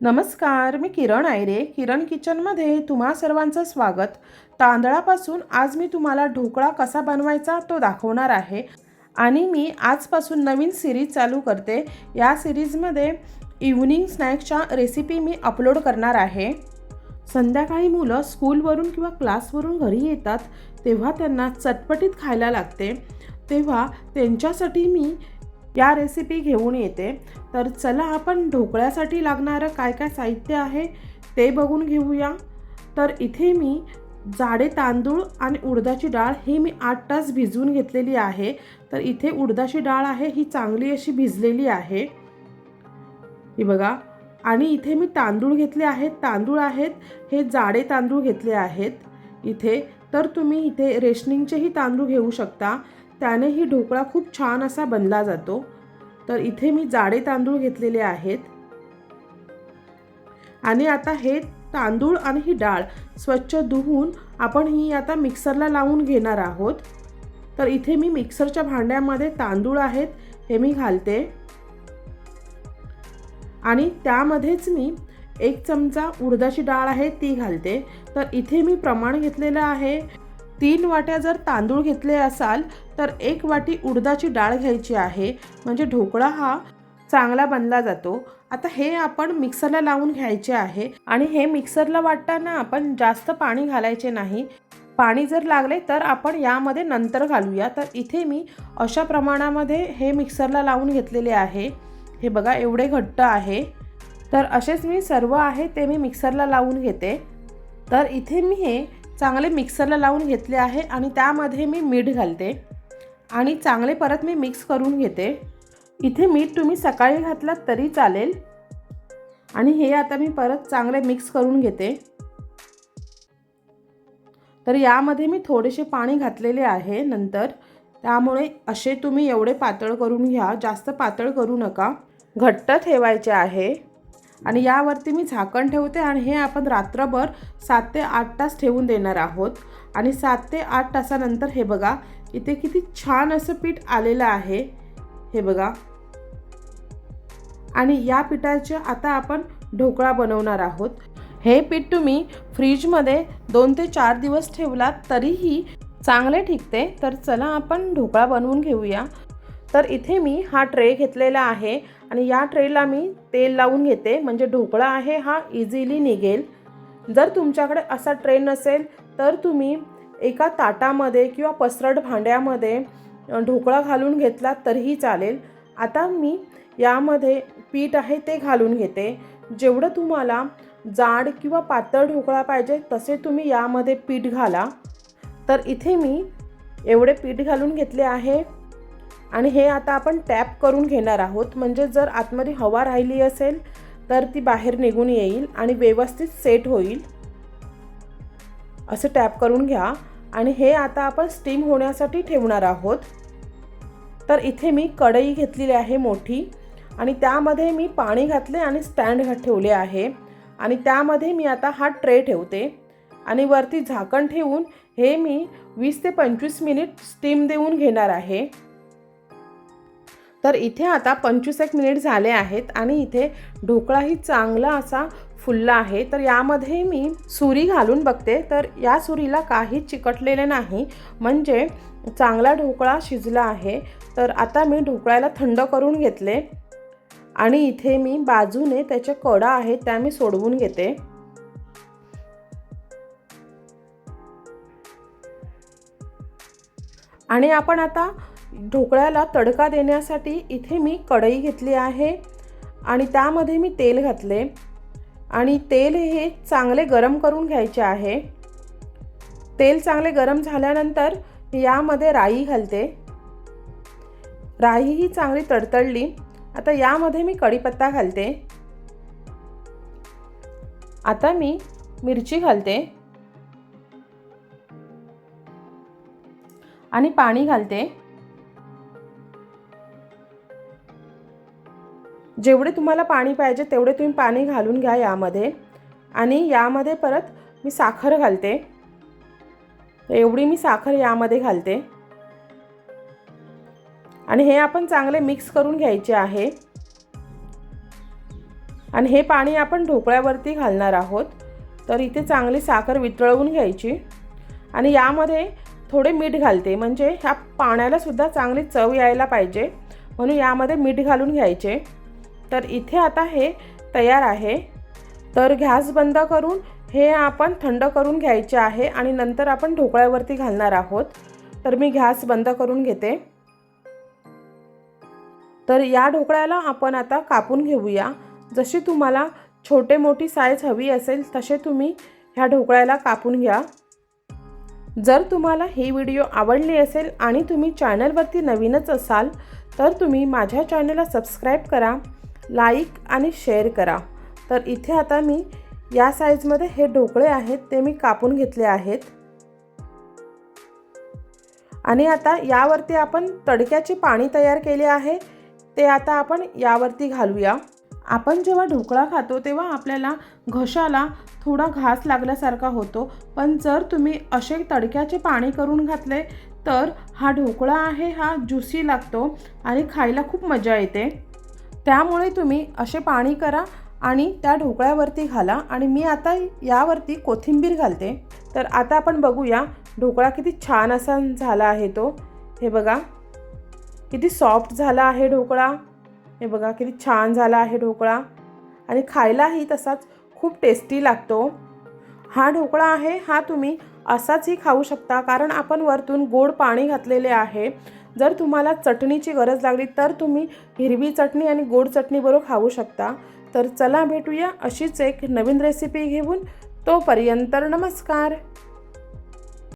नमस्कार मी किरण आयरे किरण किचनमध्ये तुम्हा सर्वांचं स्वागत. तांदळापासून आज मी तुम्हाला ढोकळा कसा बनवायचा तो दाखवणार आहे आणि मी आजपासून नवीन सिरीज चालू करते. या सिरीजमध्ये इव्हनिंग स्नॅक्सच्या रेसिपी मी अपलोड करणार आहे. संध्याकाळी मुलं स्कूलवरून किंवा क्लासवरून घरी येतात तेव्हा त्यांना चटपटीत खायला लागते. तेव्हा त्यांच्यासाठी मी या रेसिपी घेऊन येते. तर चला आपण ढोकळ्यासाठी लागणारं काय काय साहित्य आहे ते बघून घेऊया. तर इथे मी जाडे तांदूळ आणि उडदाची डाळ ही मी आठ तास भिजवून घेतलेली आहे. तर इथे उडदाची डाळ आहे ही चांगली अशी भिजलेली आहे. ही बघा. आणि इथे मी तांदूळ घेतले आहेत. तांदूळ आहेत हे जाडे तांदूळ घेतले आहेत. इथे तर तुम्ही इथे रेशनिंगचेही तांदूळ घेऊ शकता. त्यानेही ढोकळा खूप छान असा बनला जातो. तर इथे मी जाडे तांदूळ घेतलेले आहेत. आणि आता हे तांदूळ आणि ही डाळ स्वच्छ धुवून आपण ही आता मिक्सरला लावून घेणार आहोत. तर इथे मी मिक्सरच्या भांड्यामध्ये तांदूळ आहेत हे मी घालते. आणि त्यामध्येच मी एक चमचा उडदाची डाळ आहे ती घालते. तर इथे मी प्रमाण घेतलेलं आहे तीन वाट्या जर तांदूळ घेतले असाल तर एक वाटी उडदाची डाळ घ्यायची आहे. म्हणजे ढोकळा हा चांगला बनला जातो. आता हे आपण मिक्सरला लावून घ्यायचे आहे. आणि हे मिक्सरला वाटताना आपण जास्त पाणी घालायचे नाही. पाणी जर लागले तर आपण यामध्ये नंतर घालूया. तर इथे मी अशा प्रमाणामध्ये हे मिक्सरला लावून घेतलेले आहे. हे बघा एवढे घट्ट आहे. तर असेच मी सर्व आहे ते मी मिक्सरला लावून घेते. तर इथे मी हे चांगले मिक्सरला लावून घेतले आहे आणि त्यामध्ये मी मीठ घालते. आणि चांगले परत मी मिक्स करून घेते. इथे मीठ तुम्ही सकाळी घातलात तरी चालेल. आणि हे आता मी परत चांगले मिक्स करून घेते. तर यामध्ये मी थोडेसे पाणी घातलेले आहे नंतर. त्यामुळे असे तुम्ही एवढे पातळ करून घ्या. जास्त पातळ करू नका. घट्ट ठेवायचे आहे. आणि यावरती मी झाकण ठेवते आणि हे आपण रात्रभर सात ते आठ तास ठेवून देणार आहोत. आणि सात ते आठ तासानंतर हे बघा इथे किती छान असं पीठ आलेलं आहे. हे बघा. आणि या पिठाचे आता आपण ढोकळा बनवणार आहोत. हे पीठ तुम्ही फ्रीजमध्ये दोन ते चार दिवस ठेवलात तरीही चांगले टिकते तर चला आपण ढोकळा बनवून घेऊया. तर इथे मी हा ट्रे घेतलेला आहे आणि या ट्रेला मी तेल लावून घेते. म्हणजे ढोकळा आहे हा इझिली निघेल. जर तुमच्याकडे असा ट्रे नसेल तर तुम्ही एका ताटामध्ये किंवा पसरट भांड्यामध्ये ढोकळा घालून घेतला तरीही चालेल. आता मी यामध्ये पीठ आहे ते घालून घेते. जेवढं तुम्हाला जाड किंवा पातळ ढोकळा पाहिजे तसे तुम्ही यामध्ये पीठ घाला. तर इथे मी एवढे पीठ घालून घेतले आहे. आणि हे आता आपण टॅप करून घेणार आहोत. म्हणजे जर आतमध्ये हवा राहिली असेल तर ती बाहेर निघून येईल आणि व्यवस्थित सेट होईल. असं टॅप करून घ्या. आणि हे आता आपण स्टीम होण्यासाठी ठेवणार आहोत. तर इथे मी कढई घेतलेली आहे मोठी. आणि त्यामध्ये मी पाणी घातले आणि स्टँड घात ठेवले आहे. आणि त्यामध्ये मी आता हा ट्रे ठेवते. आणि वरती झाकण ठेवून हे मी वीस ते पंचवीस मिनिट स्टीम देऊन घेणार आहे. तर इथे आता पंचवीस एक मिनिट झाले आहेत आणि इथे ढोकळाही चांगला असा फुलला आहे. तर यामध्ये मी सुरी घालून बघते. तर या सुरीला काही चिकटलेले नाही म्हणजे चांगला ढोकळा शिजला आहे. तर आता मी ढोकळ्याला थंड करून घेतले आणि इथे मी बाजूने त्याच्या कडा आहेत त्या मी सोडवून घेते. आणि आपण आता ढोकळ्याला तडका देण्यासाठी इथे मी कढई घेतली आहे आणि त्यामध्ये मी तेल घातले. आणि तेल हे चांगले गरम करून घ्यायचे आहे. तेल चांगले गरम झाल्यानंतर यामध्ये राई घालते. राई ही चांगली तडतडली. आता यामध्ये मी कढीपत्ता घालते. आता मी मिरची घालते. आणि पाणी घालते. जेवढे तुम्हाला पाणी पाहिजे तेवढे तुम्ही पाणी घालून घ्या यामध्ये. आणि यामध्ये परत मी साखर घालते. एवढी मी साखर यामध्ये घालते. आणि हे आपण चांगले मिक्स करून घ्यायचे आहे. आणि हे पाणी आपण ढोकळ्यावरती घालणार आहोत. तर इथे चांगली साखर वितळवून घ्यायची. आणि यामध्ये थोडे मीठ घालते. म्हणजे ह्या पाण्यालासुद्धा चांगली चव यायला पाहिजे. म्हणून यामध्ये मीठ घालून घ्यायचे. तर इथे आता हे तयार आहे. तर गॅस बंद करून हे आपण थंड करून घ्यायचे आहे आणि नंतर आपण ढोकळ्यावरती घालणार आहोत. तर मी गॅस बंद करून घेते. तर या ढोकळ्याला आपण आता कापून घेऊया. जशी तुम्हाला छोटे मोठी साईज हवी असेल तसे तुम्ही ह्या ढोकळ्याला कापून घ्या. जर तुम्हाला ही व्हिडिओ आवडली असेल आणि तुम्ही चॅनलवरती नवीनच असाल तर तुम्ही माझ्या चॅनलला सबस्क्राईब करा. लाईक आणि शेअर करा. तर इथे आता मी या साईजमध्ये हे ढोकळे आहेत ते मी कापून घेतले आहेत. आणि आता यावरती आपण तडक्याचे पाणी तयार केले आहे ते आता आपण यावरती घालूया. आपण जेव्हा ढोकळा खातो तेव्हा आपल्याला घशाला थोडा घास लागल्यासारखा होतो. पण जर तुम्ही असे तडक्याचे पाणी करून घातले तर हा ढोकळा आहे हा ज्युसी लागतो आणि खायला खूप मजा येते. त्यामुळे तुम्ही असे पाणी करा आणि त्या ढोकळ्यावरती घाला. आणि मी आता यावरती कोथिंबीर घालते. तर आता आपण बघूया ढोकळा किती छान असा झाला आहे तो. हे बघा किती सॉफ्ट झाला आहे ढोकळा. हे बघा किती छान झाला आहे ढोकळा. आणि खायलाही तसाच खूप टेस्टी लागतो. हा ढोकळा आहे हा तुम्ही असाचही खाऊ शकता. कारण आपण वरतून गोड पाणी घातलेले आहे. जर तुम्हाला चटणीची गरज लागली तर तुम्ही हिरवी चटणी आणि गोड चटणीबरोबर खाऊ शकता. तर चला भेटूया अशीच एक नवीन रेसिपी घेऊन. तोपर्यंत नमस्कार.